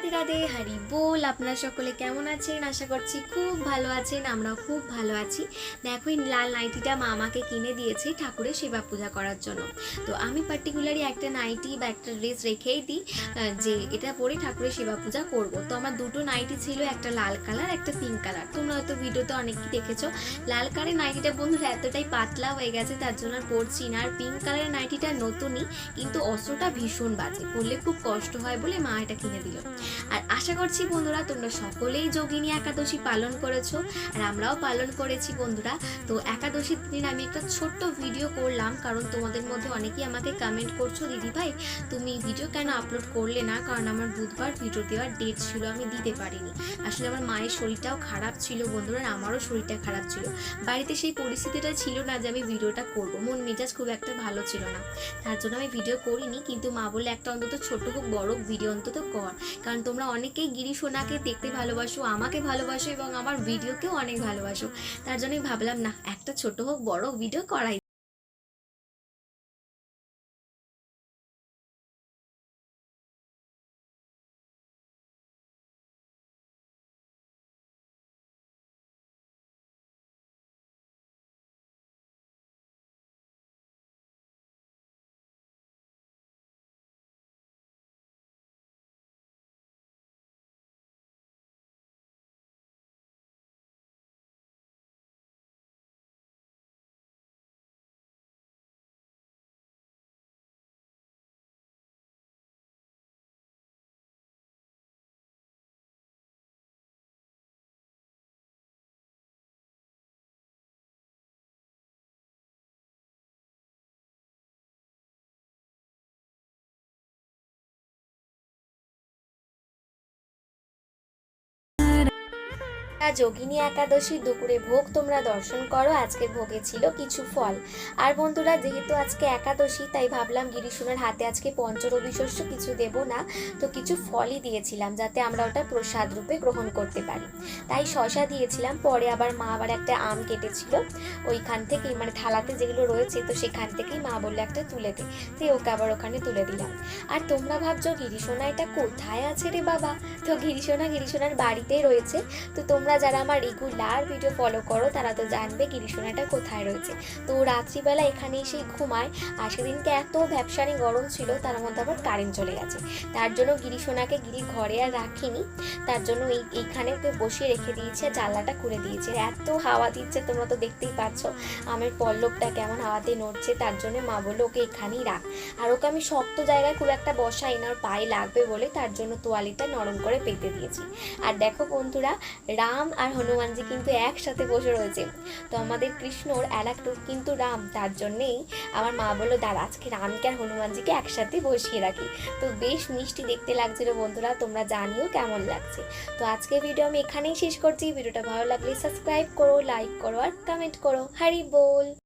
রাধে রাধে, হারি বল। আপনারা সকলে কেমন আছেন? আশা করছি খুব ভালো আছেন, আমরাও খুব ভালো আছি। দেখো, এই লাল নাইটিটা মা আমাকে কিনে দিয়েছে ঠাকুরের সেবা পূজা করার জন্য। তো আমি পার্টিকুলারলি একটা নাইটি বা একটা ড্রেস রেখেই দিই যে এটা পরে ঠাকুরের সেবা পূজা করব। তো আমার দুটো নাইটি ছিল, একটা লাল কালার, একটা পিঙ্ক কালার। তোমরা হয়তো ভিডিওতে অনেকেই দেখেছ, লাল কালারের নাইটিটা বন্ধুরা এতটাই পাতলা হয়ে গেছে, তার জন্য আর পরছি না। আর পিঙ্ক কালারের নাইটিটা নতুনই, কিন্তু অস্ত্রটা ভীষণ বাজে, পরলে খুব কষ্ট হয় বলে মা এটা কিনে দিল। আর আশা করছি বন্ধুরা তোমরা সকলেই যোগিনী একাদশী পালন করেছ, আর আমরাও পালন করেছি বন্ধুরা। তো একাদশীর দিন আমি একটা ছোট্ট ভিডিও করলাম, কারণ তোমাদের মধ্যে অনেকেই আমাকে কমেন্ট করছ, দিদি ভাই, তুমি ভিডিও কেন আপলোড করলে না? কারণ আমার বুধবার ভিডিও দেওয়ার ডেট ছিল, আমি দিতে পারিনি। আসলে আমার মায়ের শরীরটাও খারাপ ছিল বন্ধুরা, আর আমারও শরীরটা খারাপ ছিল। বাড়িতে সেই পরিস্থিতিটা ছিল না যে আমি ভিডিওটা করব, মন মেজাজ খুব একটা ভালো ছিল না। তার জন্য আমি ভিডিও করিনি, কিন্তু মা বলে একটা অন্তত ছোট হোক, বড় ভিডিও অন্তত কর। কারণ তোমরা অনেকেই গিরি সোনাকে দেখতে ভালোবাসো, আমাকে ভালোবাসো এবং আমার ভিডিওকেও অনেক ভালোবাসো। তার জন্যই ভাবলাম, না, একটা ছোট হোক, বড় ভিডিও করাই আর যোগিনী একাদশী দুপুরে ভোগ তোমরা দর্শন করো। আজকের ভোগে ছিল কিছু ফল। আর বন্ধুরা, যেহেতু আজকে একাদশী, তাই ভাবলাম গিরিশুনের হাতে আজকে পঞ্চরবি শস্য কিছু দেব না, তো কিছু ফলই দিয়েছিলাম যাতে আমরা ওটা প্রসাদ রূপে গ্রহণ করতে পারি। তাই শশা দিয়েছিলাম, পরে আবার মা আবার একটা আম কেটেছিল। ওইখান থেকেই মানে থালাতে যেগুলো রয়েছে, তো সেখান থেকেই মা বললে একটা তুলে দে। তো ওকে আবার ওখানে তুলে দিলাম। আর তোমরা ভাবছ গিরিশোনা এটা কোথায় আছে রে বাবা? তো গিরিশোনা গিরিশোনার বাড়িতেই রয়েছে। তো তোমরা যারা আমার রেগুলার ভিডিও ফলো করো, তারা তো জানবে গিরিশোনাটা কোথায় রয়েছে। তো রাত্রিবেলা এখানে এসে ঘুমায়, আর সেদিনকে এত ব্যবসানি গরম ছিল, তার মধ্যে আবার কারেন্ট চলে গেছে। তার জন্য গিরিশোনাকে গিরি ঘরে আর রাখিনি, তার জন্য এই, এইখানে বসিয়ে রেখে দিয়েছে জানলাটা খুলে দিয়েছে। এত হাওয়া দিচ্ছে, তোমরা তো দেখতেই পাচ্ছ, আমার পল্লবটা কেমন হাওয়াতে নড়ছে, তার জন্য মা বলল, ওকে এখানেই রাখ। আর ওকে আমি শক্ত জায়গায় খুব একটা বসাই না, ওর পায়ে লাগবে বলে, তার জন্য তোয়ালিটা নরম করে পেতে দিয়েছি। আর দেখো বন্ধুরা, রাম আর হনুমানজি কিন্তু একসাথে বসে রয়েছে। তো আমাদের কৃষ্ণর এলাকটুক কিন্তু রাম, তার জন্যেই আমার মা বলল দাদা আজকে রামকে আর হনুমানজিকে একসাথে বসিয়ে রাখি। তো বেশ মিষ্টি দেখতে লাগছিল বন্ধুরা, তোমরা জানিও কেমন লাগছে। তো আজকে ভিডিও আমি এখানেই শেষ করছি। ভিডিওটা ভালো লাগলে সাবস্ক্রাইব করো লাইক করো আর কমেন্ট করো। হারি বল!